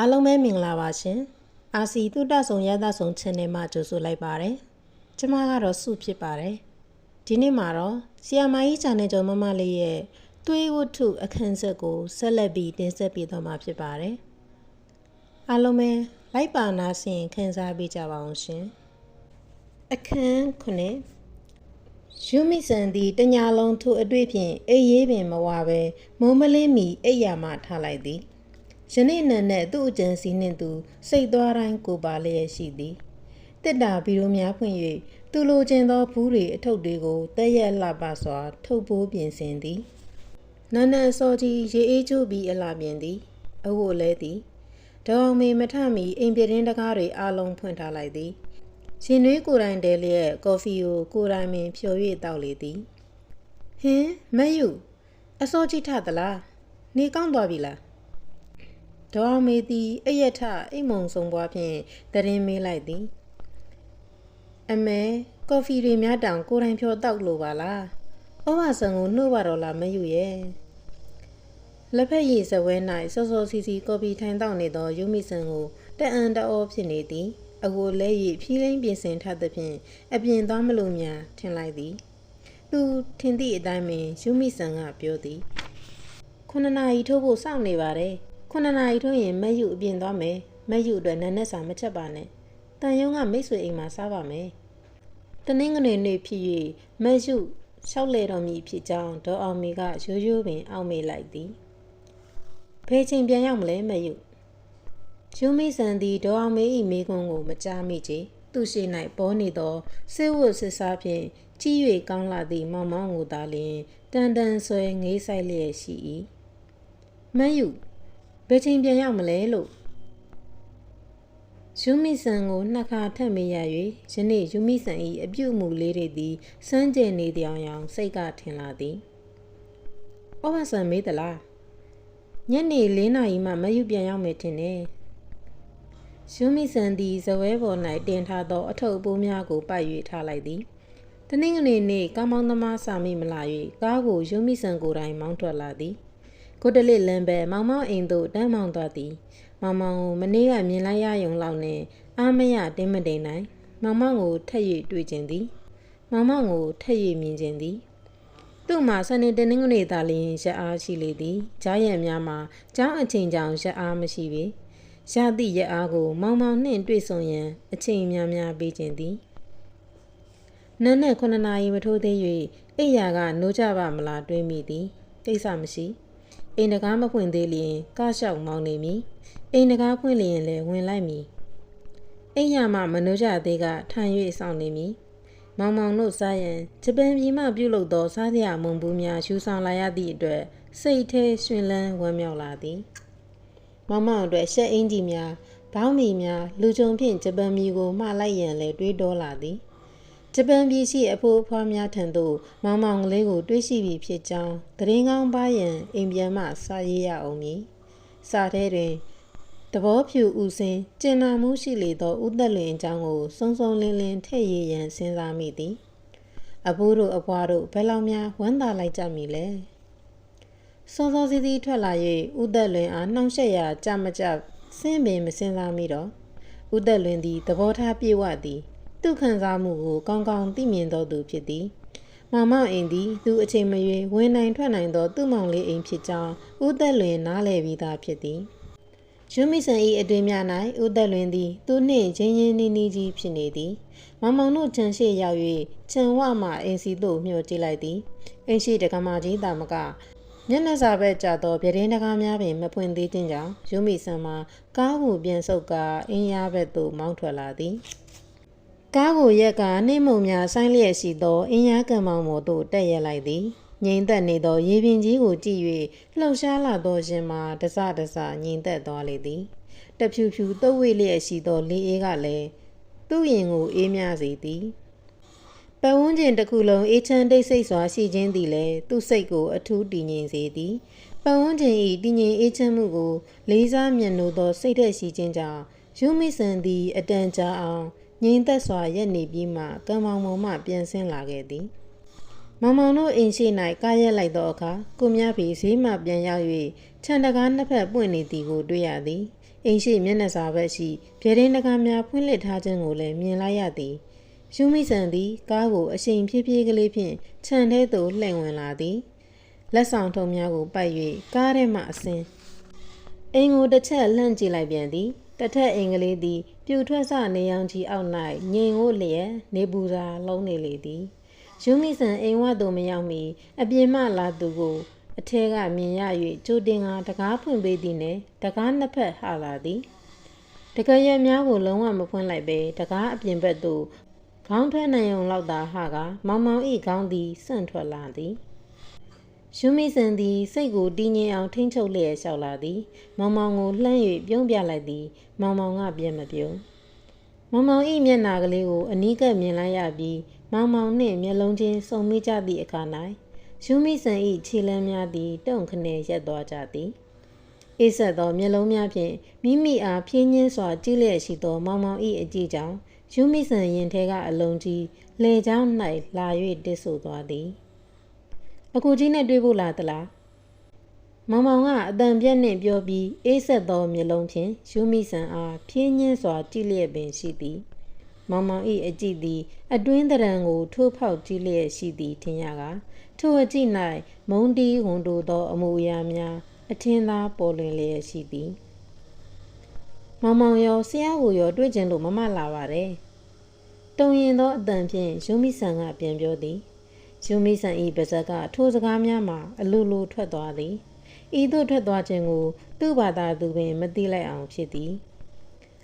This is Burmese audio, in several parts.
အားလုံးပဲမင်္ဂလာပါရှင်။အာစီတုတဆုံရသဆုံ channel မှာကြိုဆိုလိုက်ပါတယ်။ကျွန်မကတော့စုဖြစ်ပါတယ်။ဒီနေ့မှာတော့ဆီယာမာကြီး channel ကျော်မမလေးရဲ့သွေးဝတ္ထုအခန်းဆက်ကိုဆက်လက်ပြီးတင်ဆက်ပေးသွားမှာဖြစ်ပါတယ်။အားလုံးပဲလိုက်ပါနာဆင်ခန်းစားပေးကြပါအောင်ရှင်။အခန်းခုနှစ်ယူမီဆန်သည်တညာလုံးထိုအတွေ့ဖြင့်အေးရေးပင်မဝပဲမုံမလင်းမီအိပ်ယာမှထားလိုက်သည်။ ယနေ့နံနဲ့သူ့အကြံစီနှင့်သူစိတ်သွားတိုင်းကိုပါလျက်ရှိသည်တစ်တာဘီလိုများဖွင့်၍သူလိုချင်သောဘူးတွေအထုပ်တွေကိုတက်ရက်လှပစွာ ထုတ်ပိုးပြင်ဆင်သည်နန်းနန်းစောကြီးရေအေးချိုးပြီးအလှပြင်သည်အဝတ်လဲသည်ဒေါအောင်မေမထမီအိမ်ပြတင်းတကားတွေအလုံးဖွင့်ထားလိုက်သည်ရှင်နွေးကိုယ်တိုင်တဲလျက်ကော်ဖီကိုကိုယ်တိုင်ပင်ဖြော်၍တောက်လေသည်ဟင်းမယူအစောကြီးထသလားနေကောင်းသွားပြီလား ဒေါ်မေသည်အယက်ထအိမ်မုံဆုံးပွားဖြင့်တရင်မေးလိုက်သည်အမေကော်ဖီတွေများတောင်ကိုယ်တိုင်ဖြောတောက်လို့ပါလားဩဝါဆန်ကိုနှုတ်ပါတော့လားမယူရဲ့လက်ဖက်ရည်စပွဲ၌စောစောစီစီကော်ဖီထိုင်တောက်နေသောယူမီဆန်ကိုတအံတအောဖြစ်နေသည်အကိုလဲ၍ဖြီးလိမ့်ပြင်ဆင်ထသဖြင့်အပြင်သွားမလို့များထင်လိုက်သည် သူထင်သည့်အတိုင်းပင်ယူမီဆန်ကပြောသည်ခုနှစ်နာရီထိုးဖို့စောင့်နေပါတယ် ခုနှစ်နာရီထိုးရင်မက်ယူအပြင်သွားမယ်မက်ယူအတွက်နန်းနဲ့စာမချက်ပါနဲ့တန်ယုံကမိတ်ဆွေအိမ်မှာစားပါမယ်တနင်္ဂနွေနေ့ဖြစ်၍မက်ယူလျှောက်လေတော်မူဖြစ်ကြောင်းဒေါ်အောင်မီကရိုးရိုးပင်အောက်မေ့လိုက်သည်ဘယ်ချိန်ပြန်ရောက်မလဲမက်ယူယူမိဆန်သည်ဒေါ်အောင်မေ၏မိကွန်းကိုမကြားမိချေသူရှိ၌ပေါ်နေသောဆေးဝတ်ဆစ်စားဖြင့်ကြီး၍ကောင်းလာသည့်မောင်မောင်ကိုသာလျှင်တန်တန်ဆွဲငေးဆိုင်လျက်ရှိ၏မတ်ယူ ဘယ်ချိန်ပြန်ရောက်မလဲလို့ယူမီဆန်ကိုနှစ်ခါထပ်မေးရ၍ယနေ့ယူမီဆန်၏အပြုတ်မှုလေးတွေသည်စမ်းကြယ်နေတောင်ရောင် စိတ်ကထင်လာသည်။ဩဘာဆန်မေးသလား။ညနေ၄နာရီမှမယူပြန်ရောက်မယ်ထင်တယ်။ယူမီဆန်သည်ဇဝဲပေါ်၌တင်ထားသော အထုပ်ပိုးများကိုပိုက်၍ထားလိုက်သည်။တနင်္ဂနွေနေ့ကားမောင်းသမားစာမိမလာ၍ကားကိုယူမီဆန်ကိုယ်တိုင်မောင်းထွက်လာသည်။ ကိုတလစ်လမ်းပဲမောင်မောင်အိမ်သို့တန်းမောင်သွားသည်မောင်မောင်ကိုမနေ့ကမြင်လိုက်ရယုံလောက်နဲ့အားမရတင်းမတိန်နိုင်မောင်မောင်ကိုထက်၍တွေ့ခြင်းသည်မောင်မောင်ကိုထက်၍မြင်ခြင်းသည်သူ့မှာစနေတနင်္ဂနွေသာလျှင်ရက်အားရှိလေသည်ကြားရံများမှာကျောင်းအချိန်ကြောင်ရက်အားမရှိပေရသည့်ရက်အားကို မောင်မောင်နှင့်တွေ့ဆုံရန်အချိန်များများပေးခြင်းသည်နန်းနဲ့9နာရီမထိုးသေး၍အိယာကနိုးကြပါမလားတွေးမိသည်ကိစ္စမရှိ အိမ်တကားမဖွင့်သေးလျင်ကလျှောက်မောင်းနေမည်အိမ်တကားဖွင့်လျင်လည်းဝင်လိုက်မည်အိမ်ရမှမနှိုးကြသေးကထိုင်၍စောင့်နေမည်မောင်မောင်တို့စားရန်ဂျပန်ပြည်မှပြုလုပ်သောစားစရာမုံဘူးများယူဆောင်လာရသည့်အတွက်စိတ်ထဲရှင်လန်းဝမ်းမြောက်လာသည်မောင်မောင်အတွက်ရှက်အင်းကြီးများဘောင်းမီများလူကြုံဖြင့်ဂျပန်ပြည်ကိုမှားလိုက်ရန်လည်းတွေးတောလာသည် ဂျပန်ပြည်ရှိအဖိုးအဖွားများထံသို့မောင်မောင်ကလေးကိုတွေးရှိပြီဖြစ်ကြောင်းသတင်းကောင်းပါရန်အိမ်ပြန်မှစာရေးရအောင်မည်စာထဲတွင်တဘောဖြူဦးစင်းကျင်နာမှုရှိလေသောဥသက်လွင်အကြောင်းကိုစုံစုံလင်းလင်းထည့်ရရန်စဉ်းစားမိသည်အဖိုးတို့အဖွားတို့ဘယ်လောက်များဝမ်းသာလိုက်ကြမည်လဲစောစောစီးစီးထွက်လာ၍ဥသက်လွင်အားနှောင့်ယှက်ရာကြမကြဆင်းပင်မစင်စားမိတော့ဥသက်လွင်သည်သဘောထားပြေဝသည် သူခံစားမှုကိုကောင်းကောင်းသိမြင်သောသူဖြစ်သည်မောင်မောင်အိမ်သည်သူအချိန်မရွေးဝင်နိုင်ထွက်နိုင်သောသူ့မောင်လေးအိမ်ဖြစ်ကြောင်းဦးသက်လွင်နားလည်ပြီးသားဖြစ်သည်ယူမီဆန်၏အတွင်များ၌ဦးသက်လွင်သည်သူနှင့်ချင်းချင်းနီးနီးကြီးဖြစ်နေသည်မောင်မောင်တို့ခြံရှိရောက်၍ခြံဝမှအိမ်စီသို့မျှော်ကြည့်လိုက်သည်အိမ်ရှိတကမာကြီးတာမကမျက်နှာစာဘက်ကြသောပြတင်းတကားများပင်မဖွင့်သေးခြင်းကြောင့်ယူမီဆန်မှာကားကိုပြန်ဆုပ်ကာအင်းရဘက်သို့မောင်းထွက်လာသည် ကားကိုရက်ကနေမုံများဆိုင်းလျက်ရှိသောအင်းရကံမောင်ပေါ်သို့တက်ရက်လိုက်သည်ငိမ့်သက်နေသောရေပြင်ကြီးကိုကြည့်၍လှုပ်ရှားလာသောရှင်မှာတစတစငိမ့်သက်သွားလေသည်တဖြူဖြူတုပ်ဝိလျက်ရှိသောလေအေးကလည်းသူ့ရင်ကိုအေးမြစေသည်ပဝန်းကျင်တစ်ခုလုံးအေးချမ်းတိတ်ဆိတ်စွာရှိခြင်းသည်လည်းသူ့စိတ်ကိုအထူးတည်ငြိမ်စေသည်ပဝန်းကျင်၏တည်ငြိမ်အေးချမ်းမှုကိုလေးစားမြတ်နိုးသောစိတ်သက်ရှိခြင်းကြောင့်ယူမီဆန်သည်အတန်ကြာအောင် ငြိမ်သက်စွာရက်နေပြီးမှကံမောင်မောင်မှပြန်ဆင်းလာခဲ့သည်မောင်မောင်တို့အိမ်ရှိ၌ကားရက်လိုက်သောအခါကိုမြဖီဈေးမှပြန်ရောက်၍ခြံတကားနှစ်ဖက်ပွင့်နေသည်ကိုတွေ့ရသည်အိမ်ရှိမျက်နှာစာဘက်ရှိပြဲတင်းတကားများဖွင့်လှစ်ထားခြင်းကိုလည်းမြင်လိုက်ရသည်ရှုမိဆန်သည်ကားကိုအရှိန်ဖြည်းဖြည်းကလေးဖြင့်ခြံထဲသို့လှည့်ဝင်လာသည်လက်ဆောင်ထုံများကိုပိုက်၍ကားထဲမှအဆင်းအိမ်ကိုတစ်ချက်လှမ်းကြည့်လိုက်ပြန်သည် တစ်ထက်အင်္ဂလိပ်သည် ပြူထွက်စနေရောင်ကြီးအောက်၌ငိန်ဝတ်လျက်နေပူစာလုံးနေလေသည်ယူမိဆန်အိမ်ဝသို့မရောက်မီအပြင်မှလာသူကိုအထဲကမြင်ရ၍ကြိုတင်ကတကားဖွင့်ပေးသည်နှင့်တကားနှစ်ဖက်ဟလာသည်တကယ်ရများကိုလုံးဝမဖွင့်လိုက်ပဲတကားအပြင်ဘက်သို့ခေါင်းထွက်နိုင်ုံလောက်သာဟကမောင်မောင်ဤခေါင်းသည်ဆန့်ထွက်လာသည် ရှုမိစင်သည်စိတ်ကိုတည်ငြိမ်အောင်ထိန်းချုပ်လျက်လျှောက်လာသည်မောင်မောင်ကိုလှမ်း၍ပြုံးပြလိုက်သည်မောင်မောင်ကပြန်မပြုံးမောင်မောင်ဤမျက်နာကလေးကိုအနီးကပ်မြင်လိုက်ရပြီးမောင်မောင်နှင့်မျက်လုံးချင်းစုံမိကြသည့်အခါ၌ရှုမိစင်ဤခြေလမ်းများသည်တုံခနဲရက်သွားကြသည်အေးဆက်သောမျက်လုံးများဖြင့်မိမိအားဖြင်းညင်းစွာကြည့်လျက်ရှိသောမောင်မောင်ဤအကြည့်ကြောင့်ယူမိဆန်ရင်ထဲကအလုံးကြီးလေချောင်း၌လာ၍တစ်ဆိုသွားသည် အကူကြီးနဲ့တွေ့ဖို့လာသလားမောင်မောင်ကအတန်ပြက်နှင့်ပြောပြီးအေးဆက်သောမျက်လုံးဖြင့်ယူမိဆန်အားဖြင်းညင်းစွာကြည့်လျက်ပင်ရှိသည်မောင်မောင်၏အကြည့်သည် အတွင်းတရံကိုထိုးဖောက်ကြည့်လျက်ရှိသည်ထင်ရကထိုအကြည့်၌မုံတီးဝန်တိုသော အမူအရာများအထင်းသားပေါ်လွင်လျက်ရှိသည်မောင်မောင်ရောဆရာကိုရောတွေ့ကျင်လို့မမလာပါတယ်တုံရင်သောအတန်ဖြင့်ယူမိဆန်ကပြန်ပြောသည် ယူမိဆန်၏ပါဇက်ကထိုစကားများမှာအလိုလိုထွက်သွားသည်ဤသို့ထွက်သွားခြင်းကို သူ့ဘာသာသူပင်မသိလိုက်အောင်ဖြစ်သည်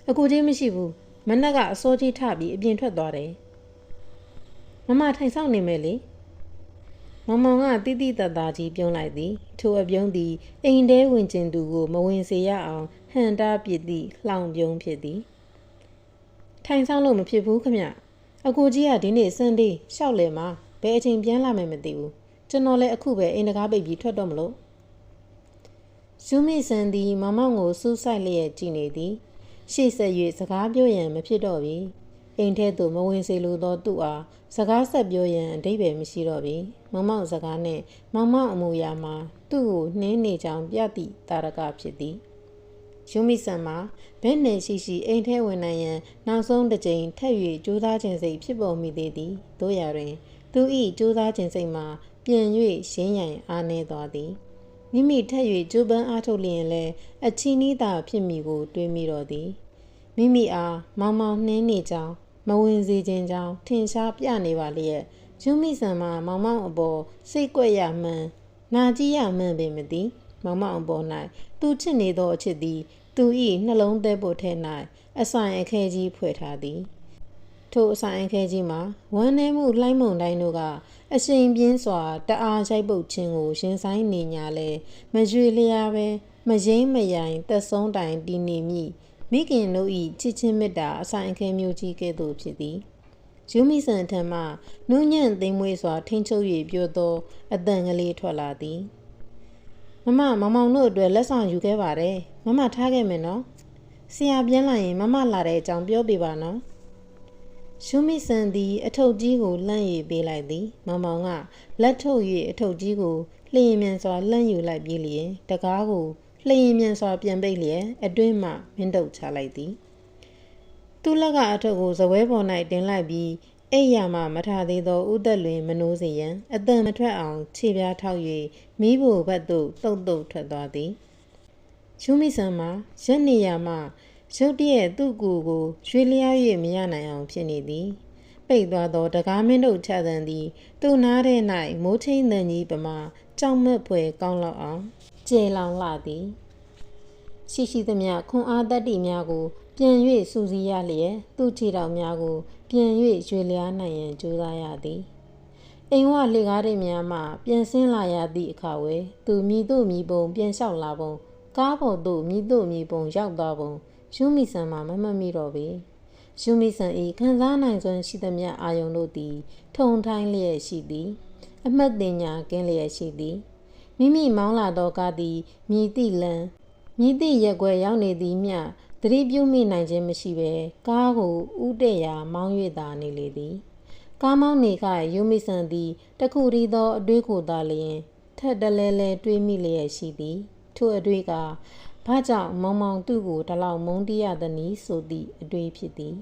အကူကြီးမရှိဘူးမနက်ကအစောကြီးထပြီးအပြင်ထွက်သွားတယ်မမထိုင်ဆောင်နေမယ်လေမမောင်ကတိတိတတ်တာကြီးပြုံးလိုက်သည် ထိုအပြုံးသည်အိမ်ထဲဝင်ကျင်သူကိုမဝင်စေရအောင်ဟန်တာပြစ်သည့်လှောင်ပြုံးဖြစ်သည်ထိုင်ဆောင်လို့မဖြစ်ဘူးခမအကိုကြီးကဒီနေ့စန်ဒေးရှောက်လေမှာ ဘယ်အချိန်ပြန်လာမယ်မသိဘူးကျွန်တော်လည်းအခုပဲအိမ်တကားပိတ်ပြီးထွက်တော့မလို့ဇူမီဆန်သည်မမောင်ကိုစူးစိုက်လျက်ကြည်နေသည်ရှေ့ဆက်၍စကားပြောရန်မဖြစ်တော့ပြီအိမ်ထဲသို့မဝင်စေလိုသောသူအားစကားဆက်ပြောရန်အဓိပ္ပာယ်မရှိတော့ပြီမမောင်စကားနှင့်မမောင်အမူအရာမှာသူ့ကိုနှင်းနေကြောင်ပြသည့်တာရကဖြစ်သည်ယူမီဆန်မှာဘယ်နယ်ရှိရှိအိမ်ထဲဝင်နိုင်ရန်နောက်ဆုံးတစ်ကြိမ်ထပ်၍ကြိုးစားခြင်းစိတ်ဖြစ်ပေါ်မိသေးသည်တို့ရတွင် သူ၏ကြိုးစားခြင်းစိတ်မှာပြန်၍ရင်းရိုင်အားနေသွားသည်မိမိထက်၍ကြိုးပမ်းအားထုတ်လျင်လည်းအချီးနီးသာဖြစ်မိကိုတွေးမိတော့သည်မိမိအားမောင်မောင်နှင်းနေကြောင်းမဝင်စေခြင်းကြောင့်ထင်ရှားပြနေပါလျက်ယူမိဆန်မှာမောင်မောင်အပေါ်စိတ်ကွက်ရမှန်နာကြည့်ရမှန်ပင်မသိမောင်မောင်အပေါ်၌သူချစ်နေသောအချစ်သည် သူ၏နှလုံးသက်ဖို့ထဲ၌အဆိုင်အခဲကြီးဖွဲ့ထားသည် ထိုအဆိုင်အခဲကြီးမှာဝမ်းနည်းမှုလှိုင်းမုန်တိုင်းတို့ကအရှင်ပြင်းစွာတအားရိုက်ပုတ်ခြင်းကိုရင်ဆိုင်နေညာလဲမရွေလျားပဲမရင်းမရိုင်သက်ဆုံးတိုင်တည်နေမိမိခင်တို့၏ချစ်ချင်းမေတ္တာအဆိုင်အခဲမျိုးကြီးကဲ့သို့ဖြစ်သည်ယူမီဆန်ထံမှနူးညံ့သိမ်မွေးစွာထိန်ချုပ်၍ပြောသောအတန်ကလေးထွက်လာသည်မမမမောင်တို့အတွက်လက်ဆောင်ယူခဲ့ပါတယ်မမထားခဲ့မယ်နော်ဆရာပြန်လာရင်မမလာတဲ့အကြောင်းပြောပြပါနော် ရှုမိဆန်သည် အထုပ်ကြီးကိုလှမ်း၍ပေးလိုက်သည်မမောင်ကလက်ထုတ်၍အထုပ်ကြီးကိုလျင်မြန်စွာလှမ်းယူလိုက်ပြီးလျင်တကားကိုလျင်မြန်စွာပြန်ပိတ်လျက်အတွင်းမှမင်းတုပ်ချလိုက်သည်သူ့လက်ကအထုပ်ကိုဇပွဲပေါ်၌တင်လိုက်ပြီးအိပ်ယာမှမထသေးသောဥသက်လွင်မနိုးစေရန်အတန်မထွက်အောင်ခြေပြားထောက်၍မိဖို့ဘက်သို့တုတ်တုတ်ထွက်သွားသည်ချူမီဆန်မှာရက်နေရမှ ရုတ်တရက်သူ့ကိုယ်ကိုရွှေလျား၍မရနိုင်အောင်ဖြစ်နေသည်ပိတ်သွားသောတကားမင်းတို့ချသန်သည်သူ့နားထဲ၌မိုးထိန်သန်ကြီးပမာကြောင်မက်ဖွယ်ကောင်းလောက်အောင်ကျေလောင်လာသည်ရှိရှိသမျှခွန်အားတတ္တိများကိုပြန်၍စူးစီးရလျက်သူ့ခြေတော်များကိုပြန်၍ရွှေလျားနိုင်ရန်ကြိုးစားရသည်အိမ်ဝလှေကားတွေများမှပြန်ဆင်းလာရသည့်အခါဝဲသူမိတို့မိပုံပြန်လျှောက်လာပုံကားပေါ်သို့မိတို့မိပုံရောက်သွားပုံ ယူမီဆန်မှမမှတ်မိတော့ပေယူမီဆန်ဤခံစားနိုင်စွမ်းရှိသမျှအာယုံတို့သည် ထုံထိုင်းလျက်ရှိသည် အမှတ်တင်ညာကင်းလျက်ရှိသည်မိမိမောင်းလာသောကားသည်မြည်သည့်လမ်းမြည်သည့်ရက်ွယ်ရောက်နေသည်မျှသတိပြုမိနိုင်ခြင်းမရှိဘဲကားကိုဥတဲ့ရာမောင်း၍သာနေလေသည်ကားမောင်းနေကယူမီဆန်သည်တခုတည်းသောအတွေးကိုသာလျင်ထက်တလဲလဲတွေးမိလျက်ရှိသည်ထို့အတွေ့က ဘာကြောင့်မောင်မောင်သူ့ကိုဒီလောက်မုန်းတီးရသနည်းဆိုသည့်အတွေ့ဖြစ်သည်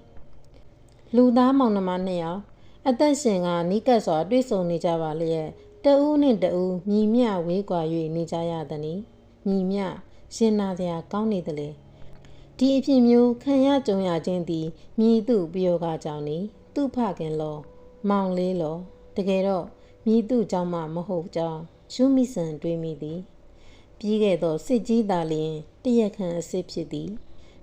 လူသားမောင်နှမနှစ်ယောက်အသက်ရှင်ကနီးကပ်စွာတွေ့ဆုံနေကြပါလျက်တဦးနှင့်တဦးညီမျှဝေးကွာ၍နေကြရသနည်းညီမျှရှင်နာစရာကောင်းနေသလေဒီအဖြစ်မျိုးခံရကြုံရခြင်းသည်မြည်သူပယောဂကြောင့်နေသူ့ဖခင်လော မောင်လေးလော တကယ်တော့မြည်သူကြောင့်မှမဟုတ်ကြောင်းရှုမိဆန်တွေးမိသည် ပြီးခဲ့သောစစ်ကြီးသာလျင်တရက်ခန့်အစစ်ဖြစ်သည်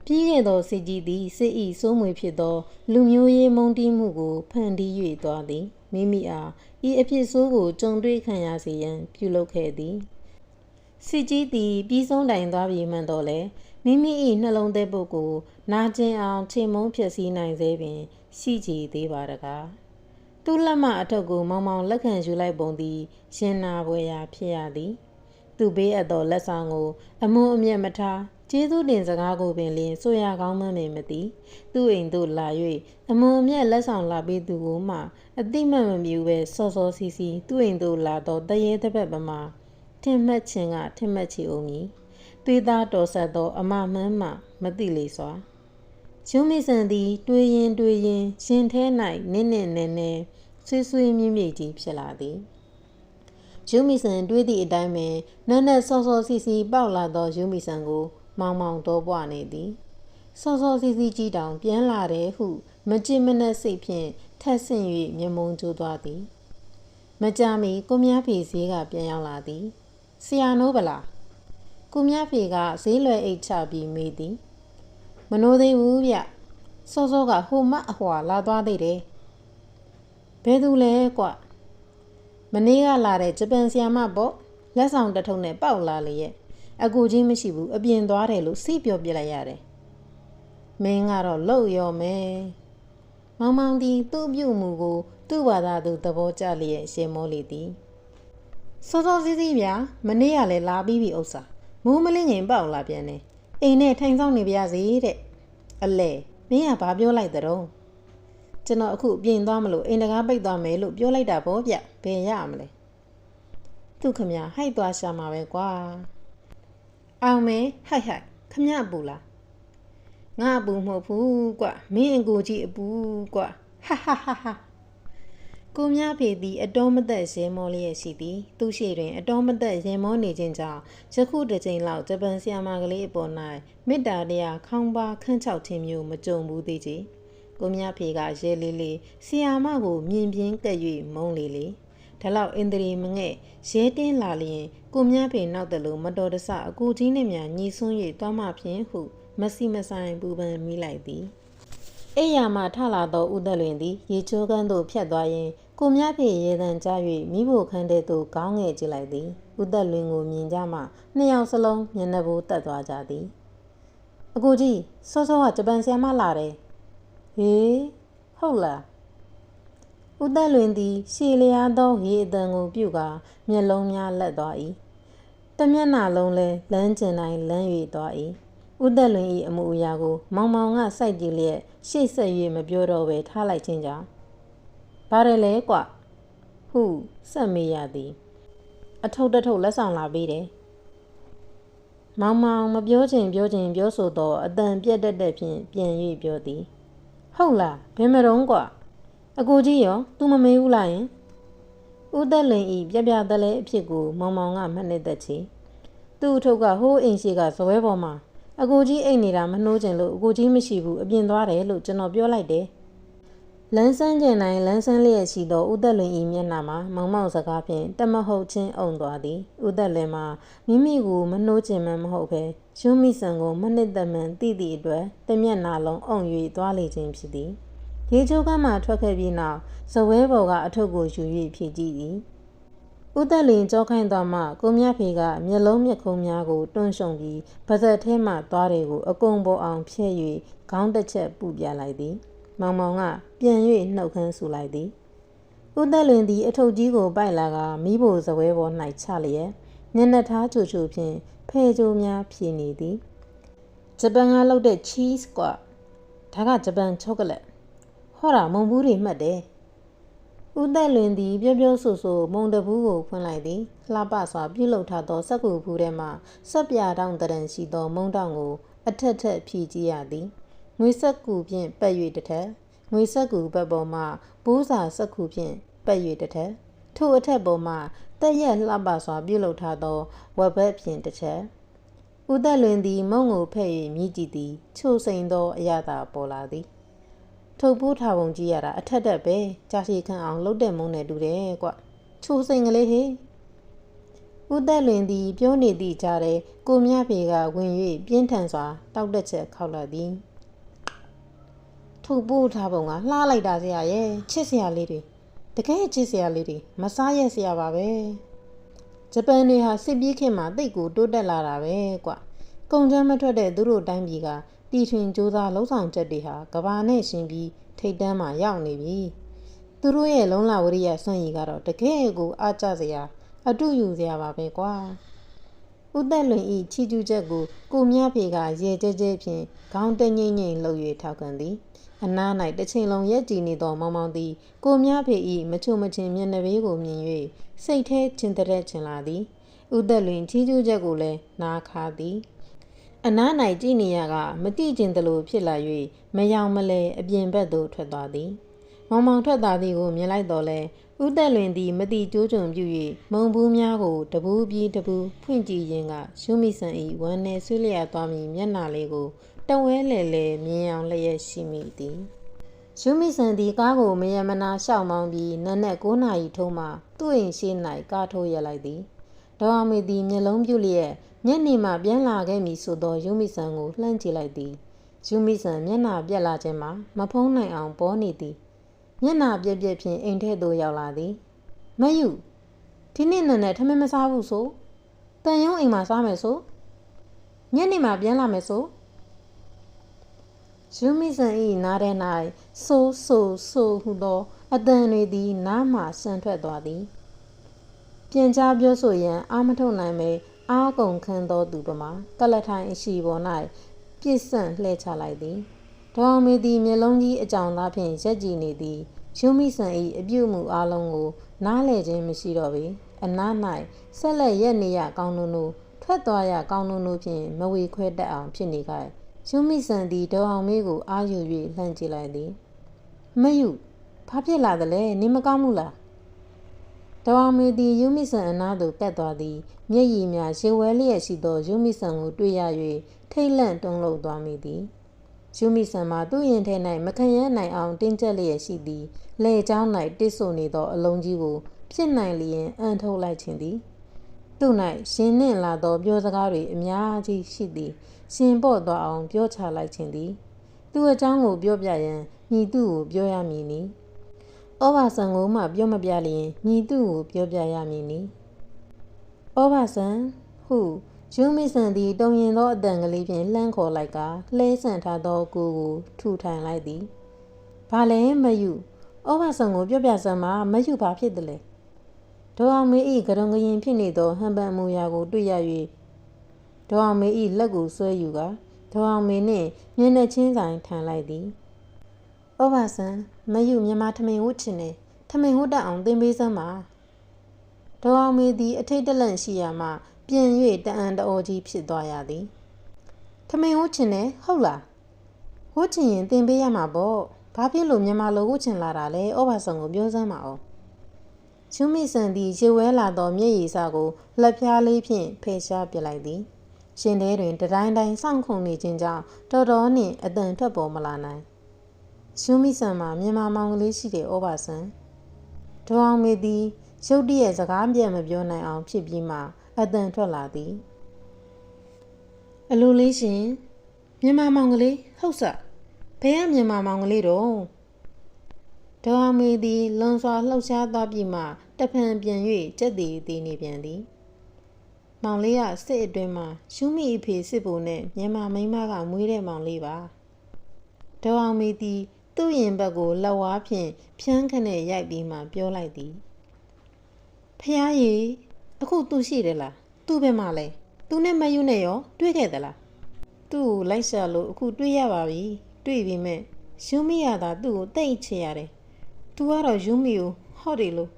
ပြီးခဲ့သောစစ်ကြီးသည်စစ်ဤစိုးမွေဖြစ်သော လူမျိုးရေးမုန်းတီးမှုကိုဖန်တီး၍သွားသည်မိမိအားဤအဖြစ်ဆိုးကိုကြုံတွေ့ခံရစေရန် ပြုလုပ်ခဲ့သည်စစ်ကြီးသည်ပြီးဆုံးတိုင်သွားပြီမှန်တော့လေမိမိ၏နှလုံးသားပုတ်ကိုနာကျင်အောင်ချိန်မုံဖြစ်စည်းနိုင်စေပင်ရှိကြည်သေးပါတကားသူ့လက်မအထက်ကိုမောင်မောင်လက်ခံယူလိုက်ပုံသည်ရှင်နာပွဲရာဖြစ်ရသည် သူဘေးအပ်သောလက်ဆောင်ကို အမွန်အမြတ်မထားကျေးဇူးတင်စကားကိုပင်လင်းဆိုရကောင်းမှန်းမသိသူ့အိမ်သို့လာ၍အမွန်အမြတ်လက်ဆောင်လာပေးသူကိုမှအတိမတ်မမြူပဲစောစောစီစီသူ့အိမ်သို့လာတော့တရေတစ်ပတ်ပမာထင်မှတ်ခြင်းကထင်မှတ်ချေအောင်မည်သွေးသားတော်ဆက်သော အမမှန်းမှမသိလေစွာရှုံးမိဆန်သည် တွေးရင်တွေးရင်ရှင်ထဲ၌နင်းနင်းနဲနဲဆွေးဆွေးမြင့်မြင့်ကြီးဖြစ်လာသည် ယူမီဆန်တွေးသည့်အတိုင်းပင်နက်နက်စောစောစီစီပေါက်လာသောယူမီဆန်ကို မောင်မောင်တော့ပွားနေသည်စောစောစီစီကြီးတောင်ပြန်လာတယ်ဟု မကြင်မနှက်စိတ်ဖြင့်ထက်ဆင့်၍မျက်မုံကျိုးသွားသည်မကြမီကိုမြဖေဈေးကပြန်ရောက်လာသည်ဆရာနိုးဗလားကိုမြဖေကဈေးလွယ်အိတ်ချပြီးမေးသည်မနိုးသေးဘူးဗျစောစောကဟိုမအဟွာလာသွားသေးတယ်ဘယ်သူလဲကွ မနေ့ကလာတဲ့ဂျပန်ဆီယမပေါ့လက်ဆောင်တထုံနဲ့ပေါက်လာလေရဲ့အကူကြီးမရှိဘူးအပြင်သွားတယ်လို့စိတ်ပြောပြလိုက်ရတယ်မင်းကတော့လှုပ်ရောမယ်မောင်မောင်ဒီသူ့ပြုတ်မှုကို သူ့ဘာသာသူသဘောကျလျက်ရှင်းမောလေသည်စောစောစီးစီးဗျာမနေ့ကလည်းလာပြီးပြီဥစ္စာမိုးမလင်းငင်ပေါက်လာပြန်တယ်အိမ်နဲ့ထိုင်ဆောင်နေပါစေတဲ့အလဲမင်းကဘာပြောလိုက်တဲ့တော့ ကျွန်တော်အခုပြင်သွားမလို့အိမ်တကားပိတ်သွားမယ်လို့ပြောလိုက်တာပေါ့ဗျဘယ်ရမလဲသူခမဟိုက်သွားရှာမှာပဲကွာအောင်မေဟိုက်ဟိုက်ခမအပူလားငါအပူမဟုတ်ဘူးကွမင်းအကိုကြီးအပူကွဟာဟာဟာဟာကိုမြဖေသည်အတော်မသက်ရဲမောလျက်ရှိသည်သူရှိတွင်အတော်မသက်ရင်မောနေခြင်းကြောင့်ယခုတစ်ချိန်လောက်ဂျပန်ဆီယမာကလေးအပေါ်၌မေတ္တာတရားခေါင်းပါခန့်ချောက်ခြင်းမျိုးမကြုံဘူးသေးချေ ကိုမြဖေကရဲလေးလေးဆီယာမကိုမြင်ပြင်းကပ်၍မုန်းလေးလေးဒါလောက်အင်္ဒရီမငဲ့ရဲတင်းလာလျင်ကိုမြဖေနောက်တလို့မတော်တဆအကူကြီးနှင့်များညီဆွန်း၍သွားမှဖြင့်ဟု မစီမဆိုင်ပူပန်မိလိုက်သည်အိယာမှထလာသောဥဒလွင်သည်ရေချိုးကန်းသို့ဖြတ်သွားရင်ကိုမြဖေရေတံကြား၍မိဖို့ခန်းတဲ့သို့ကောင်းငယ်ကြည့်လိုက်သည်ဥဒလွင်ကိုမြင်ကြမှနှစ်ယောက်စလုံးမျက်နှာပိုးတက်သွားကြသည်အကူကြီးစောစောကဂျပန်ဆီယမလာတယ် ဟေးဟုတ်လားဦးသက်လွင်သည် ရှည်လျားသောရေအတန်ကိုပြုကာမျက်လုံးများလက်သွား၏တမျက်နှာလုံးလဲလမ်းကျင်တိုင်းလမ်း၍သွား၏ဦးသက်လွင်၏အမှုအရာကို မောင်မောင်ကစိုက်ကြည့်လျက်ရှေ့ဆက်၍မပြောတော့ဘဲထားလိုက်ခြင်းကြောင့်ဘာရလဲကွဟုစက်မေးရသည် အထုပ်တထုပ်လက်ဆောင်လာပေးတယ်မောင်မောင်မပြောချင်ပြောချင်ပြောဆိုတော့အတန်ပြက်တက်တဲ့ဖြင့်ပြန်၍ပြောသည် ဟုတ်လားဘယ်မတုံးကွာအကိုကြီးရော तू မမေးဘူးလားယင်ဦးသက်လင်ဤပြပြတလဲအဖြစ်ကိုမောင်မောင်ကမှတ်နေသက်ချေသူ့အထုပ်ကဟိုးအိမ်ရှိကဇပွဲပေါ်မှာအကိုကြီးအိတ်နေတာမနှိုးချင်လို့အကိုကြီးမရှိဘူးအပြင်သွားတယ်လို့ကျွန်တော်ပြောလိုက်တယ်လန်းဆန်းကျင်တိုင်းလန်းဆန်းလျက်ရှိသောဥသက်လွင်ဤမျက်နှာမှာမောင်မောင်စကားဖြင့်တမဟုတ်ချင်းအုံသွားသည်ဥသက်လွင်မှာမိမိကိုမနှိုးချင်မှမဟုတ် ပဲရှုံးမိဆန်ကိုမနှစ်သက်မှန်သိသည့်အတွက်တမျက်နှာလုံးအုံ၍သွားလေခြင်းဖြစ်သည်ရေချိုးကမှထွက်ခဲ့ပြီးနောက်ဇဝဲဘော်ကအထုပ်ကိုယူ၍ဖြည့်ကြည့်သည်ဥသက်လင်ကြောခိုင်းသွားမှကိုမြဖေကမျက်လုံးမျက်ခုံးများကိုတွန်းရှုံပြီးပါဇက်ထဲမှသွားတွေကို အကုံပေါ်အောင်ဖျက်၍ခေါင်းတစ်ချက်ပူပြလိုက်သည် မောင်မောင်ကပြန်၍နှုတ်ခမ်းဆူလိုက်သည်ဥသက်လင်သည်အထုပ်ကြီးကိုပိုက်လာကမိဖို့ဇပွဲပေါ်၌ချလျက်မျက်နှာထားချူချူဖြင့် ဖဲကြိုးများဖြည်နေသည်ဂျပန်ကလုပ်တဲ့ cheese ကွာဒါကဂျပန်ချောကလက်ဟောတာမုံဘူးတွေမှတ်တယ်ဥဦးသက်လွင်သည်ပြောပြောဆိုဆိုမုံတဘူးကိုဖွင့်လိုက်သည်လှပစွာပြုလုပ်ထားသောစက္ကူဘူးထဲမှစက်ပြတောင်တရံရှိသောမုံတောင်ကိုအထက်ထက်ဖြည့်ကြည့်ရသည်ငွေစက္ကူဖြင့်ပတ်၍တစ်ထက်ငွေစက္ကူပတ်ပေါ်မှဘိုးစာစက္ကူဖြင့်ပတ်၍တစ်ထက်ထိုအထက်ပေါ်မှ တက်ရက်လှပစွာပြုလုပ်ထားသောဝက်ဘက်ဖြင့်တစ်ချက်ဦးသက်လွင်သည်မုံကိုဖဲ့၍မြည်ကြည့်သည်ချိုစိန်သောအရသာပေါ်လာသည်ထုတ်ပိုးထားပုံကြည့်ရတာအထက်တက်ပဲကြာရှည်ခန့်အောင်လှုပ်တဲ့မုံနဲ့တူတယ်ကွချိုးစိန်ကလေးဟေးဦးသက်လွင်သည်ပြောနေသည့်ကြားထဲကိုမြဖေကဝင်၍ပြင်းထန်စွာတောက်တက်ချက်ခောက်လာသည်ထုတ်ပိုးထားပုံကလှလိုက်တာဆရာရဲ့ချစ်စရာလေးတွေ တကယ်ချစ်စရာလေးတွေမစားရက်စရာပါပဲဂျပန်တွေဟာစစ်ပြေးခေတ်မှာတိတ်ကိုတိုးတက်လာတာပဲကွကုန်ချမ်းမထွက်တဲ့သူတို့တိုင်းပြည်ကတီထွင်စ조사လှုပ်ဆောင်ချက်တွေဟာကဘာနဲ့ရှင်ပြီးထိတ်တန်းမှာရောက်နေပြီသူတို့ရဲ့လုံလဝရိယစွန့်ရည်ကတော့တကယ်ကိုအားကျစရာအတုယူစရာပါပဲကွာဦးသက်လွင်ဤချီကျူးချက်ကိုကိုမြဖေကရေကျဲကျဲဖြင့်ခေါင်းတငိမ့်ငိမ့်လှုပ်၍ထောက်ခံသည် အနား၌တစ်ချိန်လုံးရက်ကြည်နေသောမောင်မောင်သည်ကိုမြဖေဤမချုံမချင်းမျက်နှာပေးကိုမြင်၍စိတ်ထဲချင်တဲ့ချင်လာသည်ဦးသက်လွင်ချီကျူးချက်ကိုလည်းနားခါသည်အနား၌ကြည်နေရကမတိကျင်သလိုဖြစ်လာ၍မယောင်မလဲအပြင်ဘက်သို့ထွက်သွားသည်မောင်မောင်ထွက်သွားသည်ကိုမြင်လိုက်တော့လဲဥသက်လွင်သည်မတိကျိုးကြုံပြု၍မုံဘူးများကိုတပူးပြီးတပူးဖွင့်ကြည့်ရင်းကရှုမိဆန်ဤဝမ်းနယ်ဆွေးလျက်သွားမည်မျက်နှာလေးကို တဝဲလဲလဲမြင်အောင်လျက်ရှိမိသည်ရှုမိဆန်သည်ကားကိုမယမနာရှောက်မောင်းပြီးနက်နက်9နာရီထုံးမှသူ့အိမ်ရှိ၌ကားထိုးရလိုက်သည်ဒေါ်အောင်မေသည်မျက်လုံးပြုလျက်ညနေမှပြန်လာခဲ့မည်ဆိုသောယူမိဆန်ကိုလှမ်းကြည့်လိုက်သည်ယူမိဆန်မျက်နှာပြက်လာခြင်းမှာမဖုံးနိုင်အောင်ပေါ်နေသည်မျက်နှာပြက်ပြက်ဖြင့်အိမ်ထဲသို့ရောက်လာသည်မယူဒီနေ့နံနဲ့ထမင်းမစားဘူးဆိုတန်ယုံအိမ်မှာစားမယ်ဆိုညနေမှပြန်လာမယ်ဆို ယူမိဆန်၏နားထဲ၌ဆိုးဆိုးဆိုးဟုသောအတန်တွေသည် နားမှဆန်ထွက်သွားသည်ပြန်ကြားပြောဆိုရန် အာမထုတ်နိုင်ပေအားကုန်ခန်းသောသူပမာကလထိုင်အရှိပေါ်၌ပြည့်စံလှဲချလိုက်သည်ဒေါ်မေသည်မျက်လုံးကြီးအကြောင်သားဖြင့်ရက်ကြည်နေသည်ယူမိဆန်၏အပြုတ်မှုအလုံးကို နားလည်ခြင်းမရှိတော့ပေအနား၌ဆက်လက်ရက်နေရကောင်းနုံနုထွက်သွားရကောင်းနုံနုဖြင့်မဝေခွဲတတ်အောင်ဖြစ်နေကြ ယူမိဆန်သည်ဒေါ်အောင်မေကိုအာယူ၍လှမ်းကြည့်လိုက်သည်မယူဘာဖြစ်လာသလဲနင်မကောင်းဘူးလားဒေါ်အောင်မေသည်ယူမိဆန်အနားသို့ကပ်သွားသည်မျက်ရည်များရေဝဲလျက်ရှိသောယူမိဆန်ကိုတွေ့ရ၍ထိတ်လန့်တုန်လှုပ်သွားမိသည်ယူမိဆန်မှာသူ့ရင်ထဲ၌မခရမ်းနိုင်အောင်တင်းကျပ်လျက်ရှိသည်လေချောင်း၌တစ်ဆိုနေသောအလုံးကြီးကိုဖြစ်နိုင်လျင်အန်ထုတ်လိုက်ခြင်းသည် သူ့၌ရှင်နှင့်လာသောပြောစကားတွေအများကြီးရှိသည်ရှင်ပေါ့သွားအောင်ပြောချလိုက်ခြင်းသည် သူအကြောင်းကိုပြောပြရန်ညီသူ့ကိုပြောရမည်နီဩဘာဆန်ကိုမှပြောမပြလျင်ညီသူ့ကိုပြောပြရမည်နီဩဘာဆန်ဟုယူမီဆန်သည်တုံရင်သောအတန်ကလေးဖြင့်လှမ်းခေါ်လိုက်ကလှဲဆန်ထားသောကိုကိုထူထိုင်လိုက်သည်။ဘာလဲမယူဩဘာဆန်ကိုပြောပြစမ်းမှာမယူဘာဖြစ်တယ်လဲ။ ဒေါအောင်မေဤကရုံကရင်ဖြစ်နေသောဟန်ပန်မူရာကိုတွေ့ရ၍ဒေါအောင်မေဤလက်ကိုဆွဲယူကဒေါအောင်မေနှင့်မျက်နှာချင်းဆိုင်ထန်လိုက်သည်။ဩဘာဆန်မယူမြန်မာထမင်ဝတ်ချင်တယ်ထမင်ဝတ်တတ်အောင်သင်ပေးစမ်းပါ။ဒေါအောင်မေသည်အထိတ်တလန့်ရှိရမှပြန်၍တအံတအောကြီးဖြစ်သွားရသည်ထမင်းဝှချင်တယ်ဟုတ်လားဝှချင်ရင်တင်ပေးရမှာပေါ့ဘာဖြစ်လို့မြန်မာလိုဝှချင်လာတာလဲဩဘာဆောင်ကိုပြောစမ်းပါအောင် ချွမိဆန်သည်ရေဝဲလာသောမျက်ရည်စာကိုလက်ဖြားလေးဖြင့်ဖယ်ရှားပစ်လိုက်သည်ရှင်ထဲတွင်တတိုင်းတိုင်းစောင့်ခုံနေခြင်းကြောင့်တော်တော်နှင့်အတန်ထွက်ပေါ်မလာနိုင်ရှုမိဆန်မှာမြန်မာမောင်ကလေးရှိတဲ့ဩဘာဆန်ဒေါအောင်မေသည်ရုတ်တရက်စကားပြတ်မပြောနိုင်အောင်ဖြစ်ပြီးမှအတန်ထွက်လာသည်အလိုလေးရှင်မြန်မာမောင်ကလေးဟုတ်စဘယ်ကမြန်မာမောင်ကလေးတော့ ဒေါ်အမေသည်လွန်စွာလှုပ်ရှားသွားပြီးမှတဖန်ပြန်၍ကြက်တီတည်နေပြန်သည်မောင်လေးကစစ်အတွင်းမှာရှုမိအဖေစစ်ဖို့နဲ့မြန်မာမိန်းမကမွေးတဲ့မောင်လေးပါဒေါ်အောင်မေသည်သူ့ရင်ဘက်ကိုလက်ဝါးဖြင့်ဖြန်းခနဲ့ရိုက်ပြီးမှပြောလိုက်သည်ဖះရီအခုသူရှိတယ်လားသူ့ဘက်မှာလဲသူနဲ့မယူနဲ့ရောတွေ့ခဲ့သလားသူ့ကိုလိုက်ရှာလို့အခုတွေ့ရပါပြီတွေ့ပြီမဲ့ယူမီရတာသူ့ကိုတိတ်ချရတယ် သူကတော့ယူမီကိုဟ ဟော့ဒီလို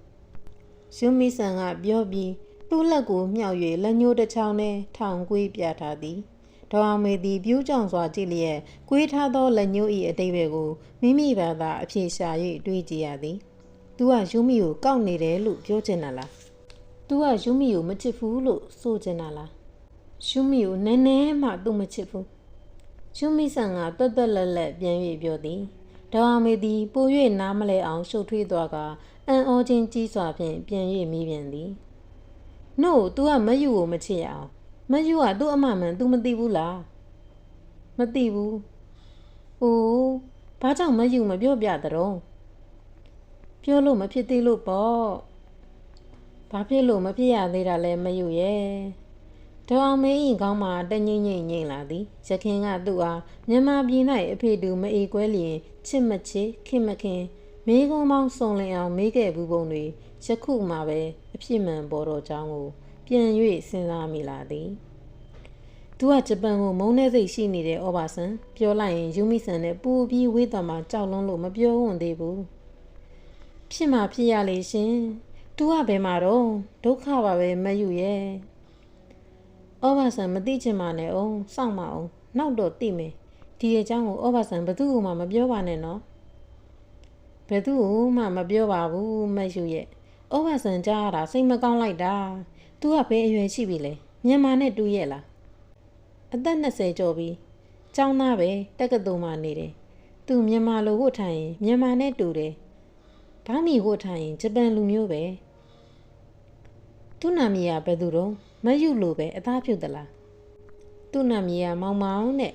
ယူမီဆန်ကပြောပြီးသူ့လက်ကိုမြှောက်၍လက်ညှိုးတစ်ချောင်းနဲ့ထောင်ကွေးပြထားသည်ဒေါ်အောင်မေသည်ပြူးကြောင်စွာကြည့်လျက်ကွေးထားသောလက်ညှိုး၏အတိတ်ဘယ်ကိုမိမိဘာသာအဖြေရှာ၍တွေးကြည့်ရသည်။ "तू ကယူမီကိုကောက်နေတယ်လို့ပြောချင်တာလား။ तू ကယူမီကိုမချစ်ဘူးလို့ဆိုချင်တာလား။ယူမီကိုနည်းနည်းမှ तू မချစ်ဘူး။ယူမီဆန်ကတွတ်တွတ်လက်လက်ပြန်၍ပြောသည်။ ဒေါ်အောင်မေသည်ပို၍နားမလဲအောင်ရှုပ်ထွေးသွားကအံ့ဩခြင်းကြီးစွာဖြင့်ပြန်၍မိပြန်သည်။"နို့ तू ကမယူကိုမချစ်ရအောင်။မယူကသူ့အမမှန် तू မသိဘူးလား။မသိဘူး။အိုးဘာကြောင့်မယူမပြောပြသတုံး။ပြောလို့မဖြစ်သေးလို့ပေါ့။ဘာဖြစ်လို့မဖြစ်ရသေးတာလဲမယူရဲ့။ ဒေါအောင်မင်း၏ခေါင်းမှာတငိမ့်ငိမ့်ငိမ့်လာသည်။ရခင်ကသူ့အားမြန်မာပြည်၌အဖေတူမအေကွဲလျင်ချစ်မချစ်ခင်မခင်မိကုံးမောင်းစုံလင်အောင်မေးခဲ့ဘူးပုံတွေယခုမှပဲအဖြစ်မှန်ပေါ်တော့ကြောင်းကို ပြန်၍စဉ်းစားမိလာသည်။သူကဂျပန်ကိုမုန်းတဲ့စိတ်ရှိနေတဲ့ဩဘာဆန်ပြောလိုက်ရင်ယူမီဆန်နဲ့ပူပြီးဝေးတော်မှာကြောက်လွန်းလို့မပြောဝံ့သေးဘူး။ဖြစ်မှဖြစ်ရလေရှင်။ तू ကဘယ်မှာတော့ဒုက္ခပါပဲမယူရဲ့။ ဩဘာဆန်မသိချင်ပါနဲ့အောင်စောင့်မအောင်နောက်တော့သိမယ်။ဒီအကြောင်းကိုဩဘာဆန်ဘသူ့မှမပြောပါနဲ့နော်။ဘယ်သူမှမပြောပါဘူးမယူရဲ့။ဩဘာဆန်ကြားရတာစိတ်မကောင်းလိုက်တာ။ तू ကဘယ်အရွယ်ရှိပြီလဲ။မြန်မာနဲ့တူရဲ့လား။အသက်20ကျော်ပြီ။ကျောင်းသားပဲတက္ကသိုလ်မှာနေတယ်။ तू မြန်မာလိုဝတ်ထိုင်ရင်မြန်မာနဲ့တူတယ်။ဘာမီဝတ်ထိုင်ရင်ဂျပန်လူမျိုးပဲ။သူ့နာမည်ကဘယ်သူတော့ မယူလို့ပဲအသားဖြုတ်သလား။သူ့နာမည်ကမောင်မောင်နဲ့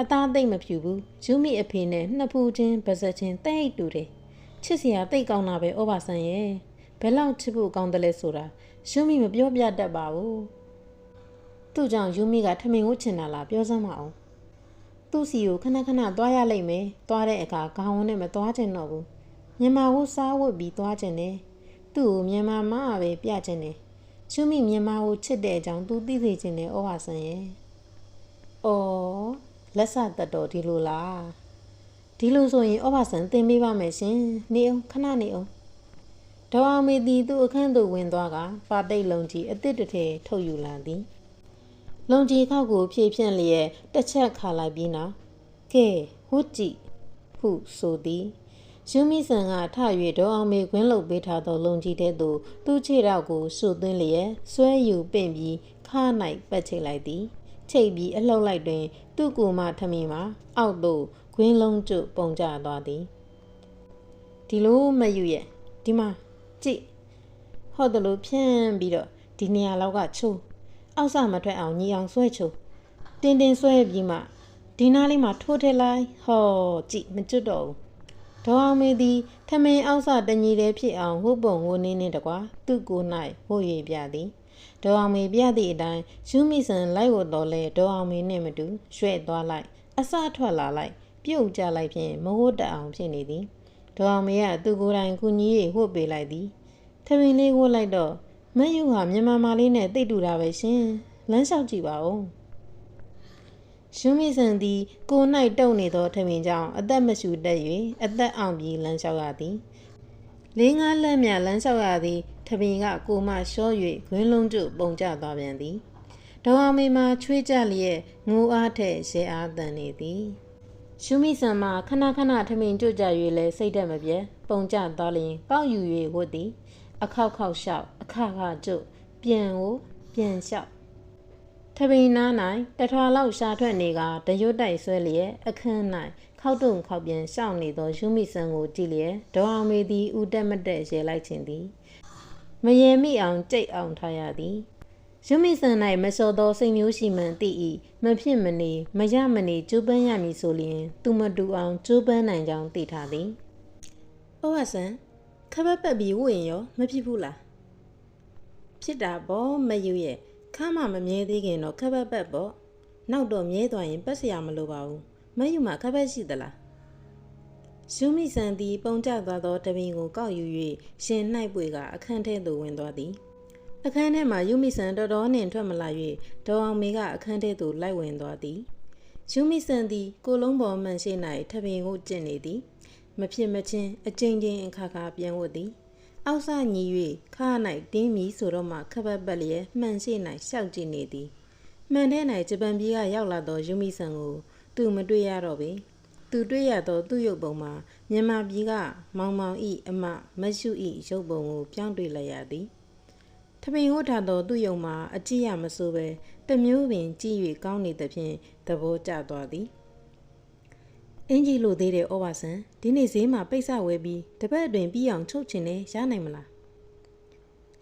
အသားသိမ့်မဖြူဘူး။ယူမိအဖေနဲ့နှစ်ဖူးချင်းပါဇက်ချင်းတိတ်တူတယ်။ချစ်စရာတိတ်ကောင်းတာပဲဩဘာဆန်ရဲ့။ဘယ်လောက်ချစ်ဖို့ကောင်းတယ်လဲဆိုတာယူမိမပြောပြတတ်ပါဘူး။သူ့ကြောင့်ယူမိကထမင်ဝတ်ချင်တာလားပြောစမ်းမအောင်။သူ့စီကိုခဏခဏသွားရလိမ့်မယ်။သွားတဲ့အခါခေါင်းဝန်းနဲ့မသွားချင်တော့ဘူး။မြန်မာဝတ်စားဝတ်ပြီးသွားချင်တယ်။သူ့ကိုမြန်မာမပဲပြချင်တယ်။ ယူမိမြန်မာကိုချစ်တဲ့အကြောင်းသူသိစေချင်တယ်ဩဘာဆန်ရဲ့။အော်လက်စသက်တော်ဒီလိုလား။ဒီလိုဆိုရင်ဩဘာဆန်သင်ပေးပါမယ်ရှင်။နေအောင်ခဏနေအောင်။ဒေါ်အောင်မေသည်သူ့အခန်းသို့ဝင်သွားကပါတိတ်လုံးကြီးအစ်စ်တစ်ထည်ထုတ်ယူလာသည်။လုံကြီးခောက်ကိုဖြည့်ဖြန့်လျက်တစ်ချက်ခါလိုက်ပြီးနောက်ကဲဟွတ်ကြည့်ဟုဆိုသည် ယူမီဆန်ကထ၍ဒေါ်အောင်မေခွင်းလုတ်ပေးထားသောလုံကြီးတဲ့သို့သူ့ခြေထောက်ကိုရှုသွင်းလျက်ဆွဲယူပင့်ပြီးခါ၌ပတ်ချိတ်လိုက်သည်ချိတ်ပြီးအလှုပ်လိုက်တွင် သူ့ကိုယ်မှထမီမှာအောက်သို့ခွင်းလုံးကျွတ်ပုံကျသွားသည်ဒီလိုမယူရဲ့ဒီမှာကြည့်ဟော့တယ်လို့ဖြန့်ပြီးတော့ဒီနေရာလောက်ကချိုးအောက်ဆမထွက်အောင်ညီအောင်ဆွဲချိုးတင်းတင်းဆွဲပြီးမှဒီနားလေးမှာထိုးထည့်လိုက်ဟောကြည့်မကျွတ်တော့ဘူး ဒေါအောင်မေသည်ထမင်းအောက်ဆတညီတဲ့ဖြစ်အောင်ဝုတ်ပုံဝနင်းနှင့်တကွာသူ့ကိုယ်၌ဝှို့၍ပြသည်ဒေါအောင်မေပြသည့်အတိုင်းယူမိဆန်လိုက်ဝတ်တော်လဲဒေါအောင်မေနှင့်မတူရွှဲ့သွားလိုက်အစထွက်လာလိုက်ပြုတ်ကြလိုက်ဖြင့်မဝတ်တအောင်ဖြစ်နေသည်ဒေါအောင်မေကသူကိုယ်တိုင်ကုညီ၍ဝှတ်ပေးလိုက်သည်ထမင်းလေးဝှတ်လိုက်တော့မယူဟာမြန်မာမာလေးနဲ့တိတ်တူတာပဲရှင်လမ်းလျှောက်ကြည့်ပါဦး ရှုံးမိဆန်သည်ကို၌တုံနေသောထမင်းကြောင့်အသက်မရှူတတ်၍အသက်အောင်ပြီးလမ်းလျှောက်ရသည်လေးငါးလက်မြလမ်းလျှောက်ရသည်ထမင်းကကိုမလျှော့၍ခွင်းလုံးကျပုံကျသွားပြန်သည်ဒေါ်အောင်မေမှာချွေးကြလျက်ငိုအားထက်ရဲအားတန်နေသည်ရှုမိဆန်မှာခဏခဏထမင်းကြွကြ၍လဲစိတ်တက်မပြဲပုံကျသွားလျင်ကောက်ယူ၍ဝတ်သည် အခောက်ခောက်လျှောက်အခခကျုပ်ပြန်ကိုပြန်လျှောက် ထပိန်နား၌တထွာလောက်ရှာထွက်နေကတရွတ်တိုက်ဆွဲလျက်အခန်း၌ခောက်တုံခောက်ပြန်ရှောက်နေသောယူမိဆန်ကိုကြည့်လျက်ဒေါ်အောင်မေသည်ဦးတက်မတက်ရဲလိုက်ခြင်းသည်မရေမိအောင်ကြိတ်အောင်ထားရသည်ယူမိဆန်၌မစောသောစိတ်မျိုးရှိမှန်သိ၏မဖြစ်မနေမရမနေကျိုးပန်းရမည်ဆိုလျင် သူမတူအောင်ကျိုးပန်းနိုင်ကြောင်းသိထားသည်။ဩဝဆန်ခပတ်ပတ်ပြီးဝင့်ရောမဖြစ်ဘူးလားဖြစ်တာပေါ့မယူရဲ့ ခမ်းမမမြဲသေးခင်တော့ခပတ်ပတ်ပေါ့နောက်တော့မြဲသွားရင်ပတ်စရာမလိုပါဘူးမယူမှာခပတ်ရှိသလားရှုမိဆန်သည်ပုံကျသွားသောတပင်ကိုကောက်ယူ၍ရှင်နှိုက်ပွေကအခန်းထဲသို့ဝင်သွားသည်အခန်းထဲမှာယူမိဆန်တော်တော်နှင့်ထွက်မလာ၍ဒေါ်အောင်မေကအခန်းထဲသို့လိုက်ဝင်သွားသည်ယူမိဆန်သည်ကိုလုံးပေါ်မှန်ရှိ၌ထပင်ကိုကျင့်နေသည် မဖြစ်မချင်းအကျဉ်းချင်းအခါခါပြန်ဝတ်သည် အောက်ဆညီ၍ခါ၌တင်းမီဆိုတော့မှခပ်ပတ်ပတ်လျက်မှန်ရှိ၌ရှောက်ကြည့်နေသည်မှန်ထဲ၌ဂျပန်ပြည်ကရောက်လာသောယူမီဆန်ကိုသူမတွေ့ရတော့ပေသူတွေ့ရသောသူ့ရုပ်ပုံမှာမြန်မာပြည်ကမောင်မောင်ဤအမမတ်ရှုဤရုပ်ပုံကိုပြောင်းတွေ့လိုက်ရသည်ထမင်းဟိုထားသောသူ့ရုံမှာအကြည့်ရမဆိုးပဲတစ်မျိုးပင်ကြည့်၍ကောင်းနေသဖြင့်သဘောကျသွားသည် အင်ကြီးလို့သေးတယ်ဩဘာဆန်ဒီနေ့ဈေးမှာပိတ်ဆဝဲပြီးတပတ်အတွင်းပြီးအောင်ချုပ်ချင်တယ်ရနိုင်မလား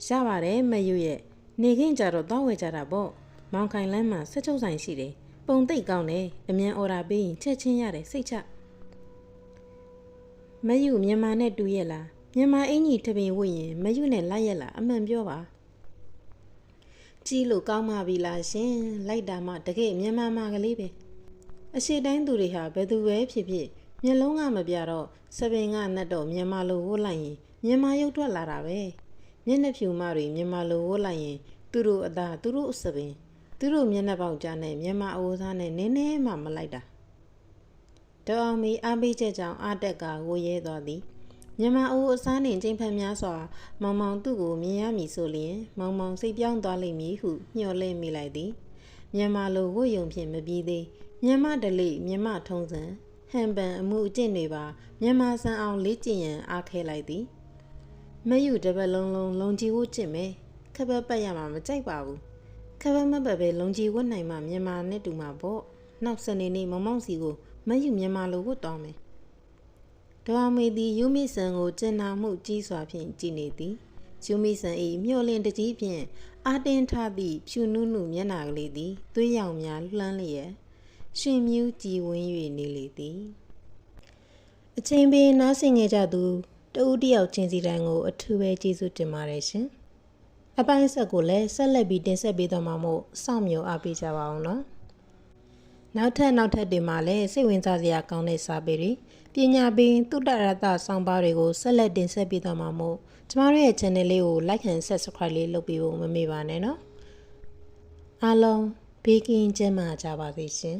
ရပါတယ်မရွရဲ့နေခင်းကြတော့တောင်းဝယ်ကြတာပေါ့မောင်ခိုင်လမ်းမှာဆက်ချုပ်ဆိုင်ရှိတယ်ပုံသိပ်ကောင်းတယ်အမြန်အော်ဒါပေးရင်ချက်ချင်းရတယ်စိတ်ချမယူမြန်မာနဲ့တူရဲ့လားမြန်မာအင်ကြီးထပင်ဝတ်ရင်မယူနဲ့လိုက်ရက်လားအမှန်ပြောပါကြီးလို့ကောင်းမှပြီလားရှင်လိုက်တာမှတကယ်မြန်မာမာကလေးပဲ အရှိတိုင်းသူတွေဟာဘယ်သူပဲဖြစ်ဖြစ်မျက်လုံးကမပြတော့စပင်ကနတ်တော့မြန်မာလိုဝတ်လိုက်ရင်မြန်မာရုပ်ထွက်လာတာပဲမျက်နှာဖြူမတွေမြန်မာလိုဝတ်လိုက်ရင်သူတို့အသားသူတို့စပင်သူတို့မျက်နှာပေါက်ကြားနဲ့မြန်မာအဝစားနဲ့နည်းနည်းမှမလိုက်တာဒေါ်အောင်မီအားပေးချက်ကြောင့်အာတက်ကဝရဲသွားသည်မြန်မာအိုးအစားနှင့်ချိန်ဖန်များစွာ မောင်မောင်သူ့ကိုမြင်ရမည်ဆိုလျင် မောင်မောင်စိတ်ပြောင်းသွားလိမ့်မည်ဟုညှော်လင့်မိလိုက်သည်မြန်မာလိုဝတ်ယုံဖြင့်မပြီးသေး မြန်မာဒလိမြန်မာထုံးစံဟန်ပန်အမှုအကျင့်တွေပါမြန်မာစံအောင်လေ့ကျင့်ရန်အားခဲလိုက်သည်မယူတစ်ပတ်လုံးလုံးလုံကြီးဝတ်ကျင့်မယ်ခပ်ပတ်ပတ်ရမှာမကြိုက်ပါဘူးခပ်ပတ်မပတ်ပဲလုံကြီးဝတ်နိုင်မှမြန်မာနဲ့တူမှာပေါ့နောက်စနေနေ့မမောင်စီကိုမယူမြန်မာလိုဝတ်တော်မယ်ဒေါ်မေသည်ယူမီဆန်ကိုကျင်နာမှုကြီးစွာဖြင့်ကြည်နေသည်ယူမီဆန်၏မျောလင့်တကြီးဖြင့်အာတင်းထသည့်ဖြူနုနုမျက်နာကလေးသည်သွေးရောင်များလှမ်းလျက် ရှင်မြူးကြည်ဝင်း၍နေလေသည်အချိန်ပေးနားဆင်ခဲ့ကြသူတဦးတယောက်ချင်းစီတိုင်းကို အထူးပဲကျေးဇူးတင်ပါတယ်ရှင်အပိုင်းဆက်ကိုလည်းဆက်လက်ပြီးတင်ဆက်ပေးသွားမှာမို့စောင့်မျှော်အားပေးကြပါအောင်နော်နောက်ထပ်နောက်ထပ်တွေမှာလည်းစိတ်ဝင်စားစရာကောင်းတဲ့စာပေတွေပညာပေးသုတ္တရတဆောင်းပါးတွေကိုဆက်လက်တင်ဆက်ပေးသွားမှာမို့ကျမတို့ရဲ့ channel လေးကို like and subscribe လေးလုပ်ပေးဖို့မမေ့ပါနဲ့နော်အားလုံးဘေးကင်းကျန်းမာကြပါစေရှင်